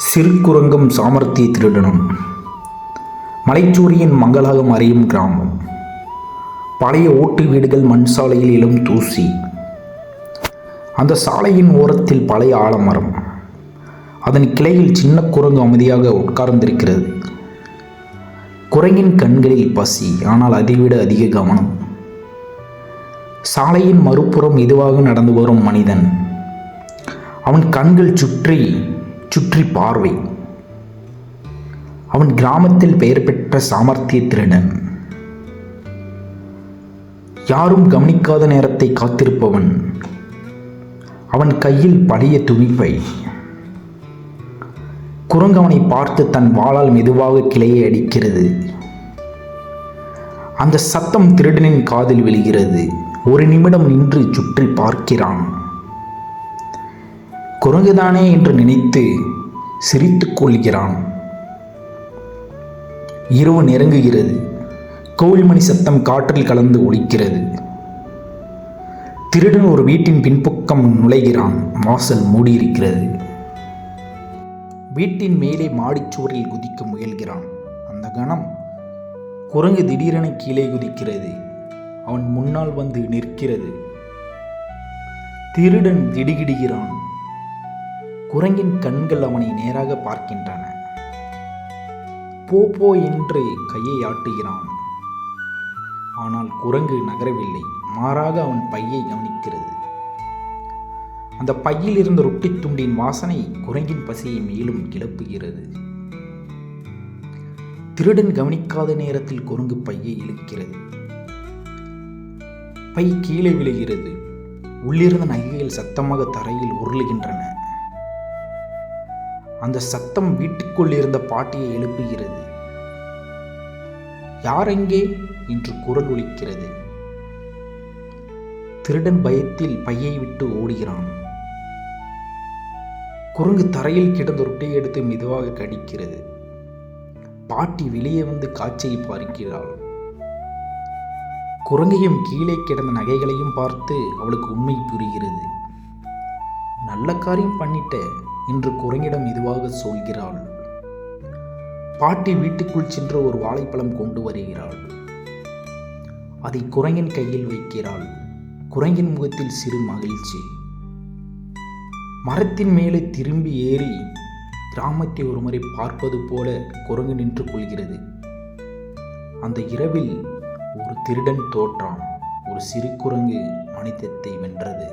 சிறுகுரங்கும் சாமர்த்திய திருடனும். மலைச்சூரியின் மங்களாகம் அறியும் கிராமம். பழைய ஓட்டு வீடுகள் மண் சாலையில் எழும் தூசி. அந்த சாலையின் ஓரத்தில் பழைய ஆலமரம். அதன் கிளையில் சின்ன குரங்கு அமைதியாக உட்கார்ந்திருக்கிறது. குரங்கின் கண்களில் பசி ஆனால் அதைவிட அதிக கவனம். சாலையின் மறுபுறம் இதுவாக நடந்து வரும் மனிதன். அவன் கண்கள் சுற்றி சுற்றி பார்வை. அவன் கிராமத்தில் பெயர் பெற்ற சாமர்த்திய திருடன் யாரும் கவனிக்காத நேரத்தை காத்திருப்பவன். அவன் கையில் பழைய துணிப்பை குரங்கவனை பார்த்து தன் வாளால் மெதுவாக கிளையை அடிக்கிறது. அந்த சத்தம் திருடனின் காதில் விழுகிறது. ஒரு நிமிடம் நின்று சுற்றி பார்க்கிறான். குரங்குதானே என்று நினைத்து சிரித்துக் கொள்கிறான். இரவு நெருங்குகிறது. கோவில்மணி சத்தம் காற்றில் கலந்து ஒழிக்கிறது திருடன் ஒரு வீட்டின் பின்பக்கம் நுழைகிறான். வாசல் மூடியிருக்கிறது. வீட்டின் மேலே மாடிச்சுவரில் குதிக்க முயல்கிறான். அந்த கணம் குரங்கு திடீரென கீழே குதிக்கிறது. அவன் முன்னால் வந்து நிற்கிறது. திருடன் திடுகிடுகிறான். குரங்கின் கண்கள் அவனை நேராக பார்க்கின்றன. போ போ என்று கையை ஆட்டுகிறான். ஆனால் குரங்கு நகரவில்லை. மாறாக அவன் பையை கவனிக்கிறது. அந்த பையில் இருந்த ரொட்டி துண்டின் வாசனை குரங்கின் பசியை மேலும் கிளப்புகிறது. திருடன் கவனிக்காத நேரத்தில் குரங்கு பையை இழுக்கிறது. பை கீழே விழுகிறது. உள்ளிருந்த நகைகள் சத்தமாக தரையில் உருளுகின்றன. அந்த சத்தம் வீட்டுக்குள் இருந்த பாட்டியை எழுப்புகிறது. யார் எங்கே என்று குரல் ஒலிக்கிறது. திருடன் பயத்தில் பையை விட்டு ஓடுகிறான். குரங்கு தரையில் கிடந்த ரொட்டியை எடுத்து மெதுவாக கடிக்கிறது. பாட்டி வெளியே வந்து காட்சியை பார்க்கிறாள். குரங்கையும் கீழே கிடந்த நகைகளையும் பார்த்து அவளுக்கு உண்மை புரிகிறது. நல்ல காரியம் பண்ணிட்ட. என்று குரங்கிடம் இதுவாக சொல்கிறாள். பாட்டி வீட்டுக்குள் சென்று ஒரு வாழைப்பழம் கொண்டு வருகிறாள். அதை குரங்கின் கையில் வைக்கிறாள். குரங்கின் முகத்தில் சிறு மகிழ்ச்சி. மரத்தின் மேலே திரும்பி ஏறி கிராமத்தை ஒருமுறை பார்ப்பது போல குரங்கு நின்று கொள்கிறது. அந்த இரவில் ஒரு திருடன் தோற்றான். ஒரு சிறு குரங்கு மனிதத்தை வென்றது.